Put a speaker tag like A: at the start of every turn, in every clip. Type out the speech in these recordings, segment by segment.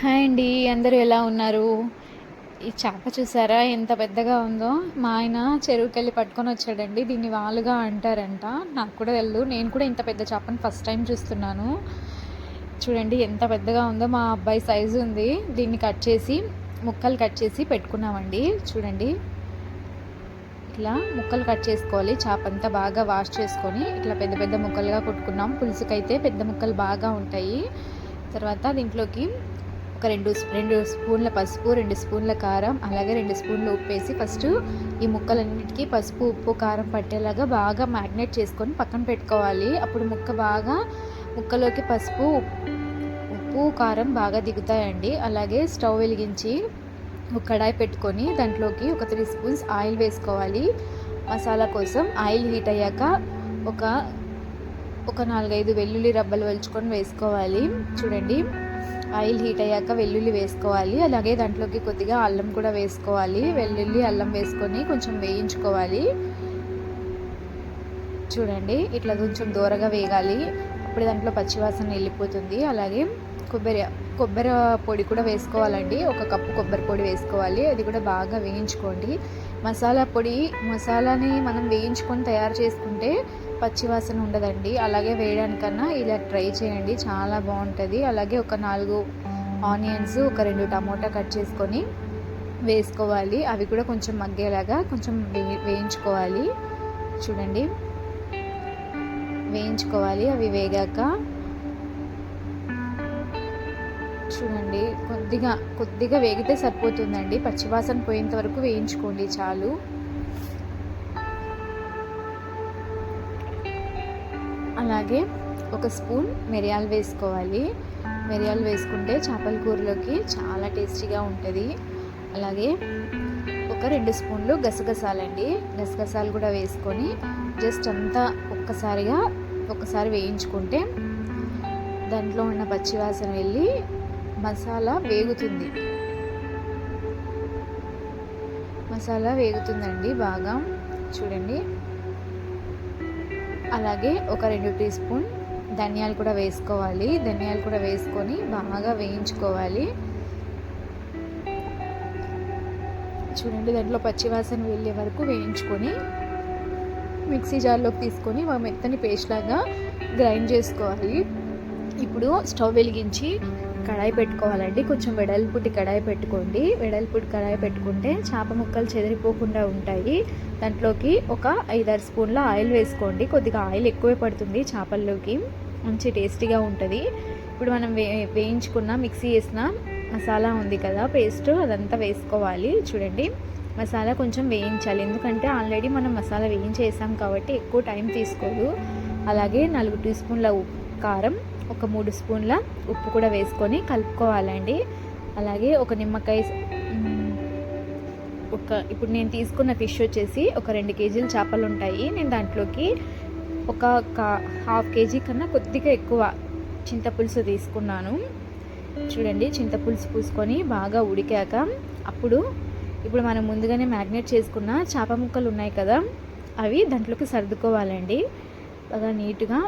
A: Hi అండి అందరూ ఎలా ఉన్నారు? ఈ చేప చూసారా ఎంత పెద్దగా ఉందో? మా ఆయన చెరువుకి వెళ్ళి పట్టుకొని వచ్చాడండి దీన్ని వాలుగా అంటారంట. నాకు కూడా తెలుదు నేను కూడా ఇంత పెద్ద చేపను ఫస్ట్ టైం చూస్తున్నాను. చూడండి ఎంత పెద్దగా ఉందో మా అబ్బాయి సైజు ఉంది. దీన్ని కట్ చేసి ముక్కలు కట్ చేసి పెట్టుకున్నామండి. చూడండి. ఇట్లా ముక్కలు కట్ చేసుకోవాలి చేప అంతా బాగా వాష్ చేసుకొని ఇట్లా పెద్ద పెద్ద ముక్కలుగా కొట్టుకున్నాం. పులుసుకైతే పెద్ద ముక్కలు బాగా ఉంటాయి. తర్వాత దీంట్లోకి ఒక రెండు రెండు స్పూన్ల పసుపు రెండు స్పూన్ల కారం అలాగే రెండు స్పూన్లు ఉప్పు వేసి ఫస్ట్ ఈ ముక్కలన్నిటికీ పసుపు ఉప్పు కారం పట్టేలాగా బాగా మ్యాగ్నేట్ చేసుకొని పక్కన పెట్టుకోవాలి. అప్పుడు ముక్క బాగా ముక్కలోకి పసుపు ఉప్పు కారం బాగా దిగుతాయండి. అలాగే స్టవ్ వెలిగించి ఒక కడాయి పెట్టుకొని దాంట్లోకి ఒక త్రీ స్పూన్స్ ఆయిల్ వేసుకోవాలి. మసాలా కోసం ఆయిల్ హీట్ అయ్యాక ఒక ఒక నాలుగైదు వెల్లుల్లి రబ్బలు వలుచుకొని వేసుకోవాలి. చూడండి. ఆయిల్ హీట్ అయ్యాక వెల్లుల్లి వేసుకోవాలి. అలాగే దాంట్లోకి కొద్దిగా అల్లం కూడా వేసుకోవాలి. వెల్లుల్లి అల్లం వేసుకొని కొంచెం వేయించుకోవాలి. చూడండి ఇట్లా కొంచెం దూరగా వేగాలి. అప్పుడు దాంట్లో పచ్చివాసన వెళ్ళిపోతుంది. అలాగే కొబ్బరి కొబ్బరి పొడి కూడా వేసుకోవాలండి. ఒక కప్పు కొబ్బరి పొడి వేసుకోవాలి. అది కూడా బాగా వేయించుకోండి. మసాలా పొడి మసాలాని మనం వేయించుకొని తయారు చేసుకుంటే పచ్చివాసన ఉండదండి. అలాగే వేయడానికన్నా ఇలా ట్రై చేయండి. చాలా బాగుంటుంది. అలాగే ఒక నాలుగు ఆనియన్స్ ఒక రెండు టమోటా కట్ చేసుకొని వేసుకోవాలి. అవి కూడా కొంచెం మగ్గేలాగా కొంచెం వే వేయించుకోవాలి. చూడండి. వేయించుకోవాలి. అవి వేగాక చూడండి. కొద్దిగా కొద్దిగా వేగితే సరిపోతుందండి. పచ్చివాసన పోయేంత వరకు వేయించుకోండి చాలు. అలాగే ఒక స్పూన్ మిరియాలు వేసుకోవాలి. మిరియాలు వేసుకుంటే చేపల కూరలోకి చాలా టేస్టీగా ఉంటుంది. అలాగే ఒక రెండు స్పూన్లు గసగసాలండి. గసగసాలు కూడా వేసుకొని జస్ట్ అంతా ఒక్కసారిగా ఒక్కసారి వేయించుకుంటే దాంట్లో ఉన్న పచ్చివాసన వెళ్ళి మసాలా వేగుతుంది. మసాలా వేగుతుందండి బాగా. చూడండి. అలాగే ఒక రెండు టీ స్పూన్ ధనియాలు కూడా వేసుకోవాలి. ధనియాలు కూడా వేసుకొని బాగా వేయించుకోవాలి. చూడండి దాంట్లో పచ్చివాసన వెళ్ళే వరకు వేయించుకొని మిక్సీ జార్లోకి తీసుకొని మా మెత్తని పేస్ట్ లాగా గ్రైండ్ చేసుకోవాలి. ఇప్పుడు స్టవ్ వెలిగించి కడాయి పెట్టుకోవాలండి. కొంచెం వెడల్పుటి కడాయి పెట్టుకోండి. వెడల్పుటి కడాయి పెట్టుకుంటే చేప ముక్కలు చెదిరిపోకుండా ఉంటాయి. దాంట్లోకి ఒక ఐదారు స్పూన్ల ఆయిల్ వేసుకోండి. కొద్దిగా ఆయిల్ ఎక్కువే పడుతుంది చేపల్లోకి. మంచి టేస్టీగా ఉంటుంది. ఇప్పుడు మనం వే వేయించుకున్న మిక్సీ వేసిన మసాలా ఉంది కదా పేస్ట్ అదంతా వేసుకోవాలి. చూడండి మసాలా కొంచెం వేయించాలి. ఎందుకంటే ఆల్రెడీ మనం మసాలా వేయించేసాం కాబట్టి ఎక్కువ టైం తీసుకోదు. అలాగే నాలుగు టీ స్పూన్ల కారం ఒక మూడు స్పూన్ల ఉప్పు కూడా వేసుకొని కలుపుకోవాలండి. అలాగే ఒక నిమ్మకాయ ఒక ఇప్పుడు నేను తీసుకున్న ఫిష్ వచ్చేసి ఒక రెండు కేజీలు చేపలు ఉంటాయి. నేను దాంట్లోకి ఒక హాఫ్ కేజీ కన్నా కొద్దిగా ఎక్కువ చింతపులుసు తీసుకున్నాను. చూడండి చింతపులుసు పూసుకొని బాగా ఉడికాక అప్పుడు ఇప్పుడు మనం ముందుగానే మ్యాగ్నేట్ చేసుకున్న చేప ముక్కలు ఉన్నాయి కదా అవి దాంట్లోకి సర్దుకోవాలండి. బాగా నీట్గా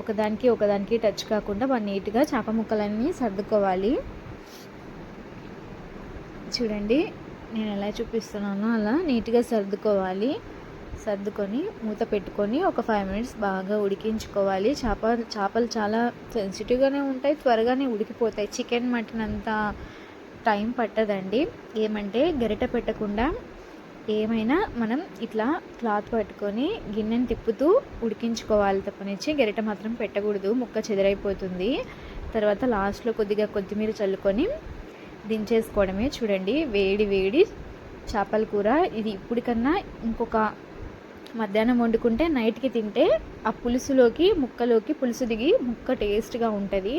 A: ఒకదానికి ఒకదానికి టచ్ కాకుండా బాగా నీట్గా చేప ముక్కలన్నీ సర్దుకోవాలి. చూడండి నేను ఎలా చూపిస్తున్నానో అలా నీట్గా సర్దుకోవాలి. సర్దుకొని మూత పెట్టుకొని ఒక ఫైవ్ మినిట్స్ బాగా ఉడికించుకోవాలి. చేప చేపలు చాలా సెన్సిటివ్గానే ఉంటాయి త్వరగానే ఉడికిపోతాయి. చికెన్ మటన్ అంత టైం పట్టదండి. ఏమంటే గరిట పెట్టకుండా ఏమైనా మనం ఇట్లా క్లాత్ పట్టుకొని గిన్నెని తిప్పుతూ ఉడికించుకోవాలి తప్పనిచ్చి. గరిట మాత్రం పెట్టకూడదు. ముక్క చెదరైపోతుంది. తర్వాత లాస్ట్లో కొద్దిగా కొత్తిమీర చల్లుకొని దించేసుకోవడమే చూడండి. వేడి వేడి చేపల కూర. ఇది ఇప్పటికన్నా ఇంకొక మధ్యాహ్నం వండుకుంటే నైట్కి తింటే ఆ పులుసులోకి ముక్కలోకి పులుసు దిగి ముక్క టేస్ట్గా ఉంటుంది.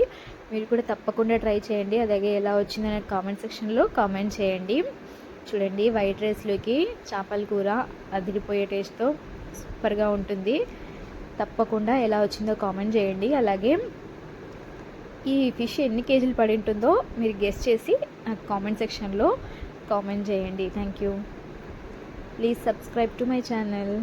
A: మీరు కూడా తప్పకుండా ట్రై చేయండి. అలాగే ఎలా వచ్చిందనే కామెంట్ సెక్షన్లో కామెంట్ చేయండి. చూడండి వైట్ రైస్లోకి చేపల కూర అదిరిపోయే టేస్ట్తో సూపర్గా ఉంటుంది. తప్పకుండా ఎలా వచ్చిందో కామెంట్ చేయండి. అలాగే ఈ ఫిష్ ఎన్ని కేజీలు పడి ఉంటుందో మీరు గెస్ట్ చేసి నాకు కామెంట్ సెక్షన్లో కామెంట్ చేయండి. Thank you please subscribe to my channel.